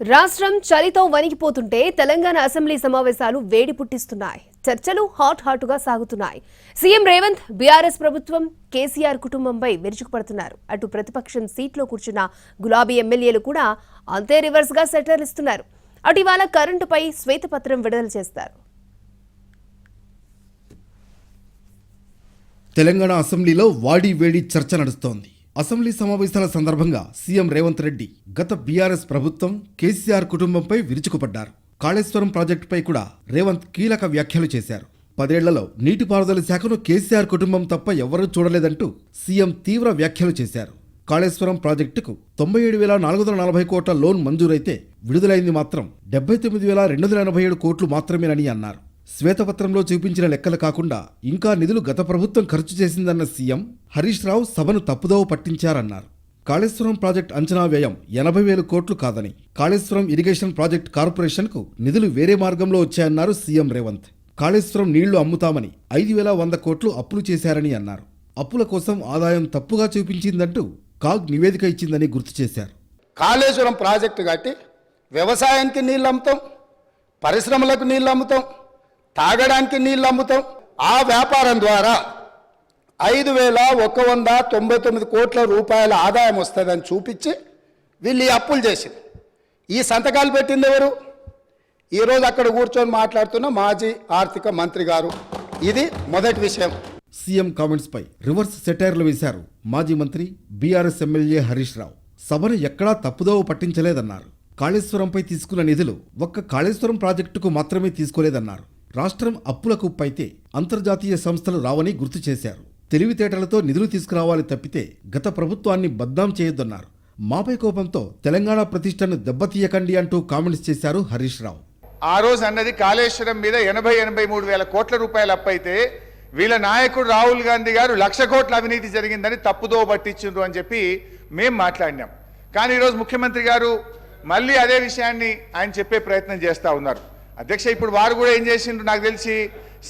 రాష్ట్రం చలితో వణికిపోతుంటే తెలంగాణ అసెంబ్లీ సమావేశాలు వేడి పుట్టిస్తున్నాయి. చర్చలు హాట్ హాటుగా సాగుతున్నాయి. సీఎం రేవంత్ బీఆర్ఎస్ ప్రభుత్వం కేసీఆర్ కుటుంబంపై విరుచుకుపడుతున్నారు. అటు ప్రతిపక్షం సీట్లో కూర్చున్న గులాబీ ఎమ్మెల్యేలు కూడా అంతే రివర్స్గా సెటర్లు ఇస్తున్నారు అటు ఇవాళ కరెంటుపై శ్వేతపత్రం విడుదల చేస్తారు. తెలంగాణ అసెంబ్లీలో వాడి వేడి చర్చ నడుస్తోంది. అసెంబ్లీ సమావేశాల సందర్భంగా సీఎం రేవంత్ రెడ్డి గత బీఆర్ఎస్ ప్రభుత్వం కేసీఆర్ కుటుంబంపై విరుచుకుపడ్డారు. కాళేశ్వరం ప్రాజెక్టుపై కూడా రేవంత్ కీలక వ్యాఖ్యలు చేశారు. పదేళ్ళలో నీటిపారుదల శాఖను కేసీఆర్ కుటుంబం తప్ప ఎవరూ చూడలేదంటూ సీఎం తీవ్ర వ్యాఖ్యలు చేశారు. కాళేశ్వరం ప్రాజెక్టుకు తొంభై ఏడు వేల నాలుగు వందల నలభై కోట్ల లోన్ మంజూరైతే విడుదలైంది మాత్రం డెబ్బై తొమ్మిది వేల రెండు వందల ఎనభై ఏడు కోట్లు మాత్రమేనని అన్నారు. శ్వేతపత్రంలో చూపించిన లెక్కలు కాకుండా ఇంకా నిధులు గత ప్రభుత్వం ఖర్చు చేసిందన్న సీఎం హరీష్ రావు సభను తప్పుదోవ పట్టించారన్నారు. కాళేశ్వరం ప్రాజెక్ట్ అంచనా వ్యయం ఎనభై వేలు కోట్లు కాదని కాళేశ్వరం ఇరిగేషన్ ప్రాజెక్ట్ కార్పొరేషన్కు నిధులు వేరే మార్గంలో వచ్చాయన్నారు సీఎం రేవంత్. కాళేశ్వరం నీళ్ళు అమ్ముతామని ఐదు వేల వంద కోట్లు అప్పులు చేశారని అన్నారు. అప్పుల కోసం ఆదాయం తప్పుగా చూపించిందంటూ కాగ్ నివేదిక ఇచ్చిందని గుర్తు చేశారు. కాళేశ్వరం ప్రాజెక్టు కాబట్టి వ్యవసాయానికి నీళ్ళు అమ్ముతాం పరిశ్రమలకు నీళ్ళు అమ్ముతాం తాగడానికి నీళ్ళు అమ్ముతాం. ఆ వ్యాపారం ద్వారా ఐదు వేల ఒక వంద తొంభై తొమ్మిది కోట్ల రూపాయల ఆదాయం వస్తుందని చూపించి వీళ్ళు ఈ అప్పులు చేసింది. ఈ సంతకాలు పెట్టింది ఎవరు? ఈరోజు అక్కడ కూర్చొని మాట్లాడుతున్న మాజీ ఆర్థిక మంత్రి గారు. ఇది మొదటి విషయం. సీఎం కామెంట్స్ పై రివర్స్ సెటైర్లు వేశారు మాజీ మంత్రి బీఆర్ఎస్ ఎమ్మెల్యే హరీష్ రావు. సభను ఎక్కడా తప్పుదోవ పట్టించలేదన్నారు. కాళేశ్వరంపై తీసుకున్న నిధులు ఒక్క కాళేశ్వరం ప్రాజెక్టుకు మాత్రమే తీసుకోలేదన్నారు. రాష్ట్రం అప్పుల కుప్పైతే అంతర్జాతీయ సంస్థలు రావని గుర్తు చేశారు. తెలివితేటలతో నిధులు తీసుకురావాలి తప్పితే గత ప్రభుత్వాన్ని బద్నాం చేయొద్దన్నారు. మాపై కోపంతో తెలంగాణ ప్రతిష్టను దెబ్బతీయకండి అంటూ కామెంట్స్ చేశారు హరీష్ రావు. ఆ రోజు అన్నది కాళేశ్వరం మీద ఎనభై ఎనభై మూడు వేల కోట్ల రూపాయలు అప్పైతే వీళ్ళ నాయకుడు రాహుల్ గాంధీ గారు లక్ష కోట్ల అవినీతి జరిగిందని తప్పుదో పట్టించిండ్రు అని చెప్పి మేం మాట్లాడినాం. కానీ ఈరోజు ముఖ్యమంత్రి గారు మళ్ళీ అదే విషయాన్ని ఆయన చెప్పే ప్రయత్నం చేస్తూ ఉన్నారు. అధ్యక్ష ఇప్పుడు వారు కూడా ఏం చేసిండ్రు నాకు తెలిసి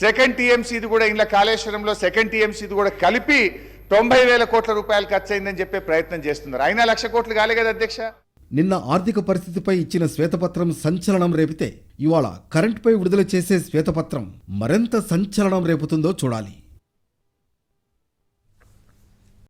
సెకండ్ టీఎంసీది కూడా ఇలా కాళేశ్వరంలో సెకండ్ టీఎంసీది కూడా కలిపి తొంభై వేల కోట్ల రూపాయలు ఖర్చు అయిందని చెప్పే ప్రయత్నం చేస్తున్నారు. అయినా లక్ష కోట్లు కాలే కదా అధ్యక్ష? నిన్న ఆర్థిక పరిస్థితిపై ఇచ్చిన శ్వేతపత్రం సంచలనం రేపితే ఇవాళ కరెంటుపై విడుదల చేసే శ్వేతపత్రం మరింత సంచలనం రేపుతుందో చూడాలి.